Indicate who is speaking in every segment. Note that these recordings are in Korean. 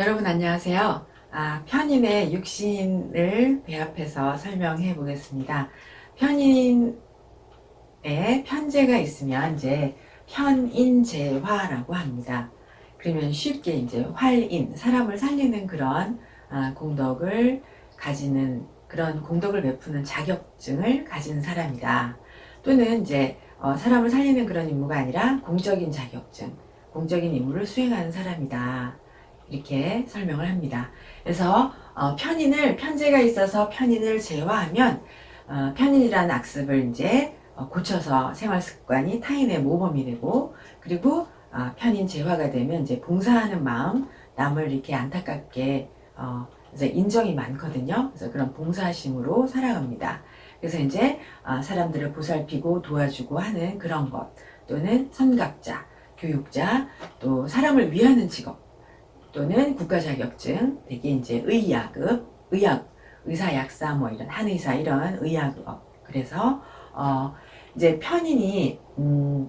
Speaker 1: 여러분 안녕하세요. 아, 편인의 육신을 배합해서 설명해 보겠습니다. 편인에 편제가 있으면 이제 편인제화라고 합니다. 그러면 쉽게 이제 활인, 사람을 살리는 그런 아, 공덕을 가지는 그런 공덕을 베푸는 자격증을 가진 사람이다. 또는 이제 어, 사람을 살리는 그런 임무가 아니라 공적인 자격증, 공적인 임무를 수행하는 사람이다. 이렇게 설명을 합니다. 그래서 어, 편인을 편제가 있어서 편인을 제화하면 어, 편인이라는 악습을 이제 어, 고쳐서 생활 습관이 타인의 모범이 되고 그리고 어, 편인 제화가 되면 이제 봉사하는 마음 남을 이렇게 안타깝게 어, 그래서 인정이 많거든요. 그래서 그런 봉사심으로 살아갑니다. 그래서 이제 어, 사람들을 보살피고 도와주고 하는 그런 것 또는 선각자, 교육자, 또 사람을 위하는 직업 또는 국가 자격증, 되게 이제 의약급, 의학, 의사 약사 뭐 이런 한의사 이런 의학업. 그래서 어 이제 편인이 음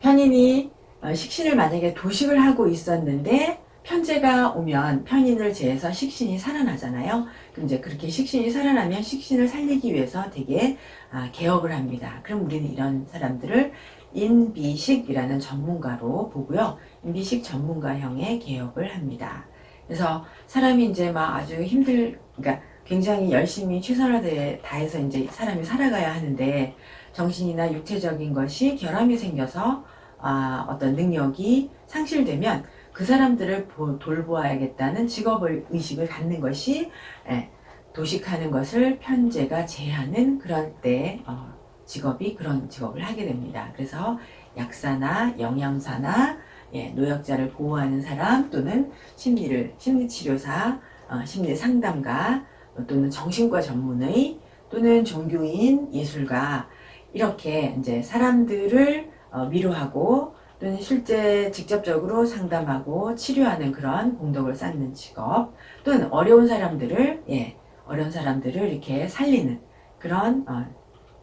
Speaker 1: 편인이 어, 식신을 만약에 도식을 하고 있었는데 편제가 오면 편인을 제해서 식신이 살아나잖아요. 그럼 이제 그렇게 식신이 살아나면 식신을 살리기 위해서 되게 아, 개업을 합니다. 그럼 우리는 이런 사람들을 인비식이라는 전문가로 보고요. 인비식 전문가형의 개업을 합니다. 그래서 사람이 이제 막 아주 힘들, 그러니까 굉장히 열심히 최선을 다해서 이제 사람이 살아가야 하는데 정신이나 육체적인 것이 결함이 생겨서 아, 어떤 능력이 상실되면 그 사람들을 보- 돌보아야겠다는 직업을 의식을 갖는 것이 예, 도식하는 것을 편제가 제하는 그런 때 어, 직업이 그런 직업을 하게 됩니다. 그래서 약사나 영양사나 예, 노약자를 보호하는 사람 또는 심리를 심리치료사, 어, 심리 상담가 또는 정신과 전문의 또는 종교인, 예술가 이렇게 이제 사람들을 어, 위로하고 또는 실제 직접적으로 상담하고 치료하는 그런 공덕을 쌓는 직업 또는 어려운 사람들을 예, 어려운 사람들을 이렇게 살리는 그런 어,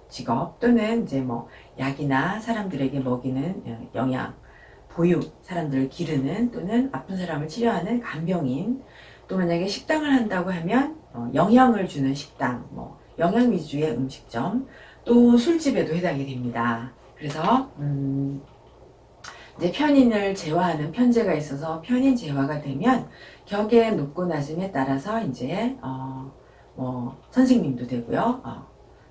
Speaker 1: 직업 또는 이제 뭐 약이나 사람들에게 먹이는 어, 영양 보육 사람들을 기르는 또는 아픈 사람을 치료하는 간병인 또 만약에 식당을 한다고 하면 어, 영양을 주는 식당 뭐 영양 위주의 음식점 또 술집에도 해당이 됩니다. 그래서 음, 이제 편인을 제화하는 편제가 있어서 편인 제화가 되면 격의 높고 낮음에 따라서 이제 어, 뭐 선생님도 되고요. 어,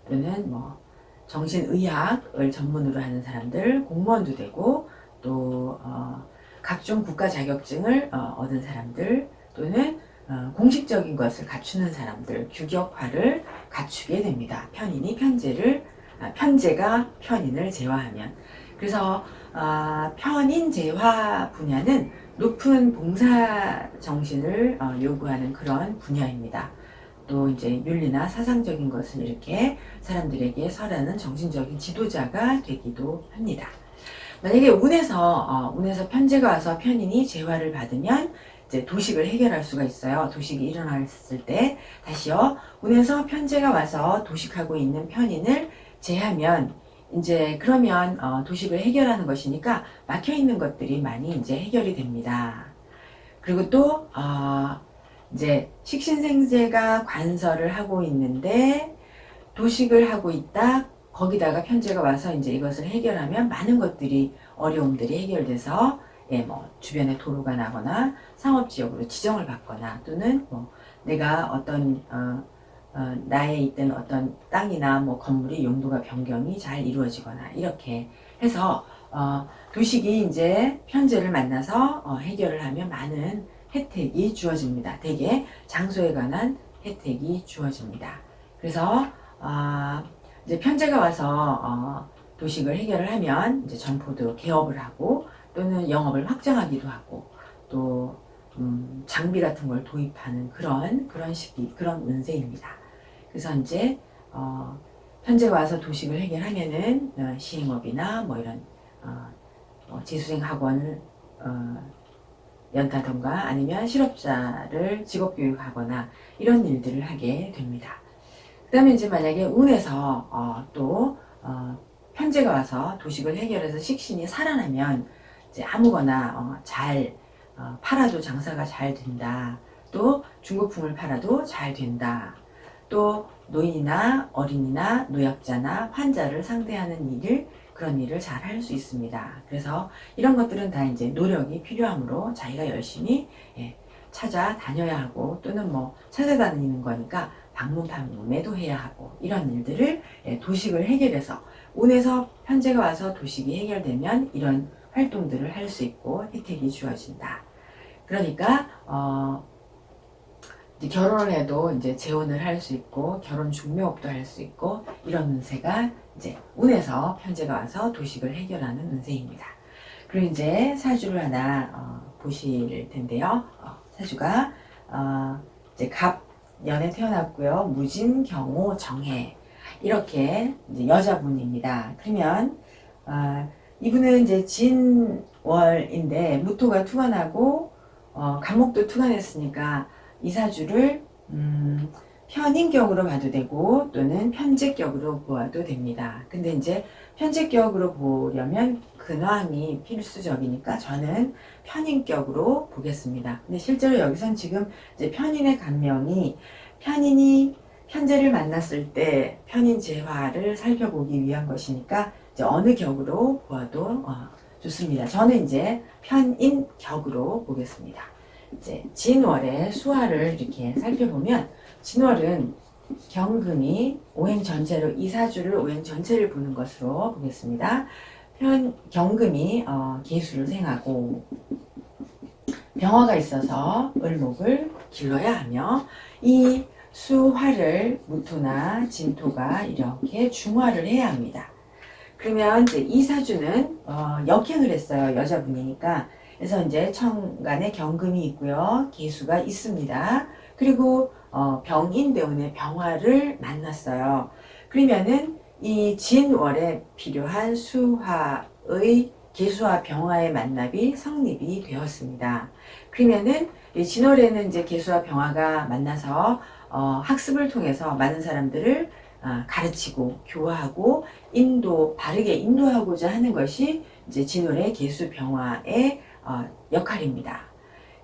Speaker 1: 또는 뭐 정신의학을 전문으로 하는 사람들 공무원도 되고 또 어, 각종 국가 자격증을 어, 얻은 사람들 또는 어, 공식적인 것을 갖추는 사람들 규격화를 갖추게 됩니다. 편인이 편제를 아, 편제가 편인을 제화하면 그래서 아, 편인 제화 분야는 높은 봉사 정신을 어, 요구하는 그런 분야입니다. 또 이제 윤리나 사상적인 것을 이렇게 사람들에게 설하는 정신적인 지도자가 되기도 합니다. 만약에 운에서 어, 운에서 편제가 와서 편인이 재화를 받으면 이제 도식을 해결할 수가 있어요. 도식이 일어났을 때 다시요. 운에서 편제가 와서 도식하고 있는 편인을 제하면 이제 그러면 어, 도식을 해결하는 것이니까 막혀 있는 것들이 많이 이제 해결이 됩니다. 그리고 또 어, 이제 식신생제가 관설을 하고 있는데 도식을 하고 있다. 거기다가 편제가 와서 이제 이것을 해결하면 많은 것들이 어려움들이 해결돼서 예, 뭐 주변에 도로가 나거나 상업 지역으로 지정을 받거나 또는 뭐 내가 어떤 어, 어, 나에 있던 어떤 땅이나 뭐 건물이 용도가 변경이 잘 이루어지거나 이렇게 해서 어, 도식이 이제 편제를 만나서 어, 해결을 하면 많은 혜택이 주어집니다. 대개 장소에 관한 혜택이 주어집니다. 그래서 아, 이제 편제가 와서 어, 도식을 해결을 하면 이제 점포도 개업을 하고 또는 영업을 확장하기도 하고 또 음, 장비 같은 걸 도입하는 그런 그런 시기 그런 운세입니다. 그래서 이제 어, 편제 와서 도식을 해결하면은 어, 시행업이나 뭐 이런 어, 뭐 재수생 학원을 어, 연다던가 아니면 실업자를 직업교육하거나 이런 일들을 하게 됩니다. 그 다음에 이제 만약에 운에서 어, 또 어, 편제가 와서 도식을 해결해서 식신이 살아나면 이제 아무거나 어, 잘 어, 팔아도 장사가 잘 된다. 또 중고품을 팔아도 잘 된다. 또 노인이나 어린이나 노약자나 환자를 상대하는 일을 그런 일을 잘 할 수 있습니다. 그래서 이런 것들은 다 이제 노력이 필요하므로 자기가 열심히 예, 찾아다녀야 하고 또는 뭐 찾아다니는 거니까 방문 방문에도 해야 하고 이런 일들을 예, 도식을 해결해서 운에서 현재가 와서 도식이 해결되면 이런 활동들을 할 수 있고 혜택이 주어진다. 그러니까 어, 이제 결혼을 해도 이제 재혼을 할 수 있고 결혼 중매업도 할 수 있고 이런 운세가 이제 운에서 편제가 와서 도식을 해결하는 운세입니다. 그리고 이제 사주를 하나 어, 보실 텐데요. 어, 사주가 어, 이제 갑년에 태어났고요. 무진, 경호, 정해 이렇게 여자분입니다. 그러면 어, 이분은 이제 진월인데 무토가 투관하고 어, 간목도 투관했으니까 이 사주를 음, 편인격으로 봐도 되고 또는 편제격으로 보아도 됩니다. 근데 이제 편제격으로 보려면 근황이 필수적이니까 저는 편인격으로 보겠습니다. 근데 실제로 여기선 지금 이제 편인의 감명이 편인이 편제를 만났을 때 편인 재화를 살펴보기 위한 것이니까 이제 어느 격으로 보아도 어, 좋습니다. 저는 이제 편인 격으로 보겠습니다. 이제 진월의 수화를 이렇게 살펴보면 진월은 경금이 오행 전체로 이사주를 오행 전체를 보는 것으로 보겠습니다. 현 경금이 어, 개수를 생하고 병화가 있어서 을목을 길러야 하며 이 수화를 무토나 진토가 이렇게 중화를 해야 합니다. 그러면 이제 이 사주는 어, 역행을 했어요 여자분이니까 그래서 이제 천간에 경금이 있고요 개수가 있습니다. 그리고 어, 병인 대운의 병화를 만났어요. 그러면은 이 진월에 필요한 수화의 개수와 병화의 만납이 성립이 되었습니다. 그러면은 이 진월에는 이제 개수와 병화가 만나서 어, 학습을 통해서 많은 사람들을 어, 가르치고 교화하고 인도 바르게 인도하고자 하는 것이 이제 진월의 개수 병화의 어, 역할입니다.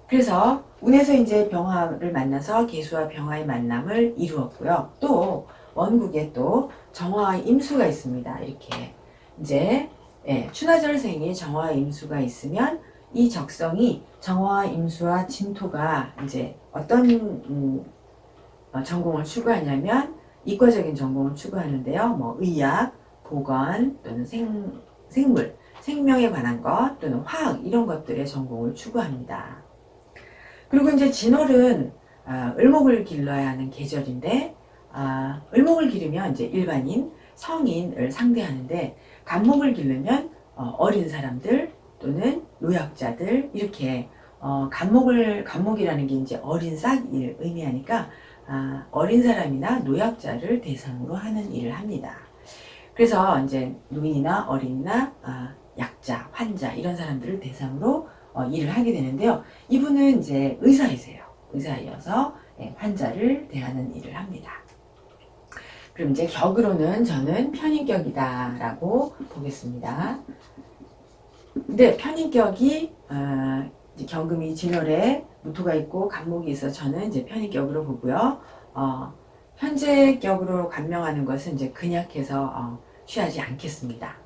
Speaker 1: 그래서 운에서 이제 병화를 만나서 개수와 병화의 만남을 이루었고요. 또 원국에 또 정화와 임수가 있습니다. 이렇게 이제 예, 추나절 생이 정화와 임수가 있으면 이 적성이 정화와 임수와 진토가 이제 어떤 음, 어, 전공을 추구하냐면 이과적인 전공을 추구하는데요. 뭐 의학, 보건 또는 생, 생물, 생명에 관한 것 또는 화학 이런 것들의 전공을 추구합니다. 그리고 이제 진월은 아, 을목을 길러야 하는 계절인데 아, 을목을 기르면 이제 일반인 성인을 상대하는데 간목을 기르면 어, 어린 사람들 또는 노약자들 이렇게 어, 간목을 간목이라는 게 이제 어린 싹을 의미하니까 아, 어린 사람이나 노약자를 대상으로 하는 일을 합니다. 그래서 이제 노인이나 어린이나 아, 약자, 환자 이런 사람들을 대상으로 어, 일을 하게 되는데요. 이분은 이제 의사이세요. 의사이어서 예, 환자를 대하는 일을 합니다. 그럼 이제 격으로는 저는 편인격이다라고 보겠습니다. 근데 편인격이 어, 경금이 진월에 무토가 있고 간목이 있어 저는 이제 편인격으로 보고요. 어, 현재 격으로 간명하는 것은 이제 근약해서 어, 취하지 않겠습니다.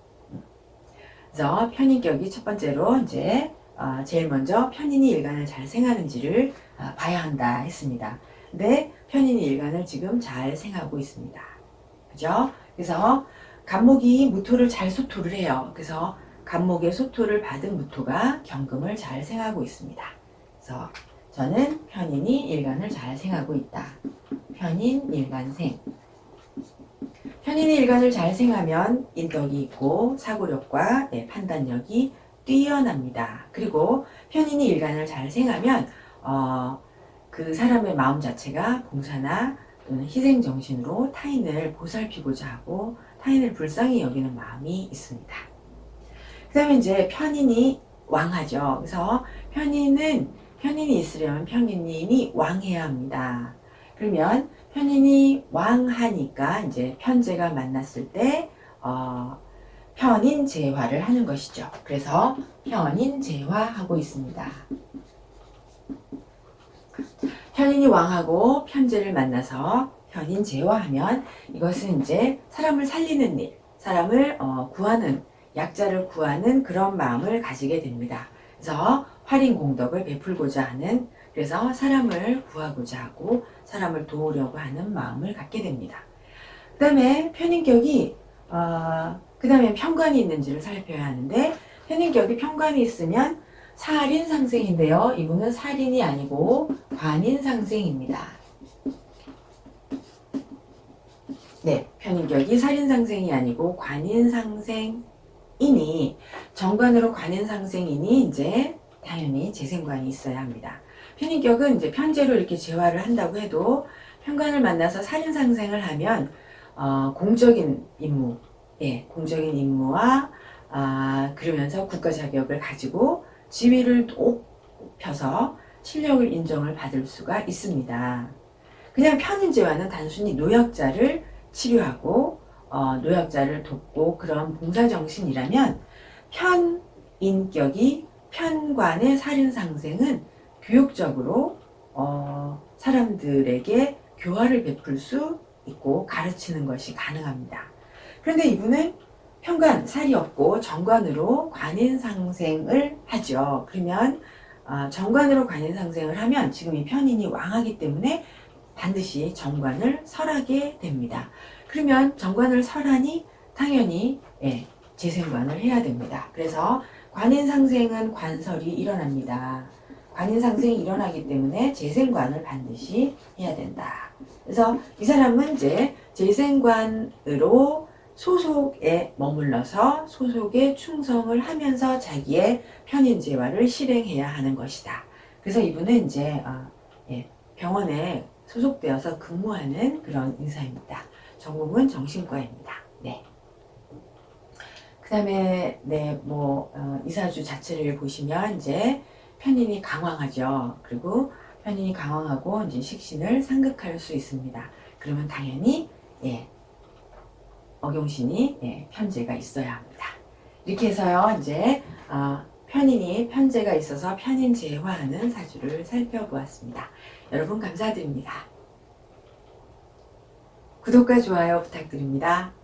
Speaker 1: 그래서 편인격이 첫 번째로 이제 어, 제일 먼저 편인이 일간을 잘 생하는지를 어, 봐야 한다 했습니다. 근데 편인이 일간을 지금 잘 생하고 있습니다. 그죠? 그래서 간목이 무토를 잘 소토를 해요. 그래서 간목의 소토를 받은 무토가 경금을 잘 생하고 있습니다. 그래서 저는 편인이 일간을 잘 생하고 있다. 편인 일간생. 편인이 일간을 잘 생하면 인덕이 있고 사고력과 네, 판단력이 뛰어납니다. 그리고 편인이 일간을 잘 생하면 어, 그 사람의 마음 자체가 봉사나 또는 희생 정신으로 타인을 보살피고자 하고 타인을 불쌍히 여기는 마음이 있습니다. 그 다음에 이제 편인이 왕하죠. 그래서 편인은 편인이 있으려면 편인이 왕해야 합니다. 그러면 편인이 왕하니까 이제 편제가 만났을 때 어, 편인 재화를 하는 것이죠. 그래서 편인 재화하고 있습니다. 편인이 왕하고 편제를 만나서 편인 제화하면 이것은 이제 사람을 살리는 일, 사람을 어, 구하는 약자를 구하는 그런 마음을 가지게 됩니다. 그래서 활인 공덕을 베풀고자 하는 그래서 사람을 구하고자 하고 사람을 도우려고 하는 마음을 갖게 됩니다. 그 다음에 편인격이 어, 그 다음에 편관이 있는지를 살펴야 하는데 편인격이 편관이 있으면 살인 상생인데요. 이분은 살인이 아니고 관인 상생입니다. 네, 편인격이 살인 상생이 아니고 관인 상생이니 정관으로 관인 상생이니 이제 당연히 재생관이 있어야 합니다. 편인격은 이제 편제로 이렇게 재화를 한다고 해도 편관을 만나서 살인 상생을 하면 어, 공적인 임무, 예, 공적인 임무와 아, 그러면서 국가 자격을 가지고 지위를 높여서 실력을 인정을 받을 수가 있습니다. 그냥 편인제와는 단순히 노약자를 치료하고 어, 노약자를 돕고 그런 봉사정신이라면 편인격이 편관의 살인상생은 교육적으로 어, 사람들에게 교화를 베풀 수 있고 가르치는 것이 가능합니다. 그런데 이분은 편관, 살이 없고 정관으로 관인상생을 하죠. 그러면 어, 정관으로 관인상생을 하면 지금 이 편인이 왕하기 때문에 반드시 정관을 설하게 됩니다. 그러면 정관을 설하니 당연히 예, 재생관을 해야 됩니다. 그래서 관인상생은 관설이 일어납니다. 관인상생이 일어나기 때문에 재생관을 반드시 해야 된다. 그래서 이 사람은 이제 재생관으로 소속에 머물러서 소속에 충성을 하면서 자기의 편인재화를 실행해야 하는 것이다. 그래서 이분은 이제 어, 예, 병원에 소속되어서 근무하는 그런 의사입니다. 전공은 정신과입니다. 네. 그 다음에, 네, 뭐, 어, 이사주 자체를 보시면 이제 편인이 강황하죠. 그리고 편인이 강황하고 이제 식신을 상극할 수 있습니다. 그러면 당연히, 예, 어경신이 예, 편제가 있어야 합니다. 이렇게 해서요, 이제, 어, 편인이 편제가 있어서 편인 제화하는 사주를 살펴보았습니다. 여러분 감사드립니다. 구독과 좋아요 부탁드립니다.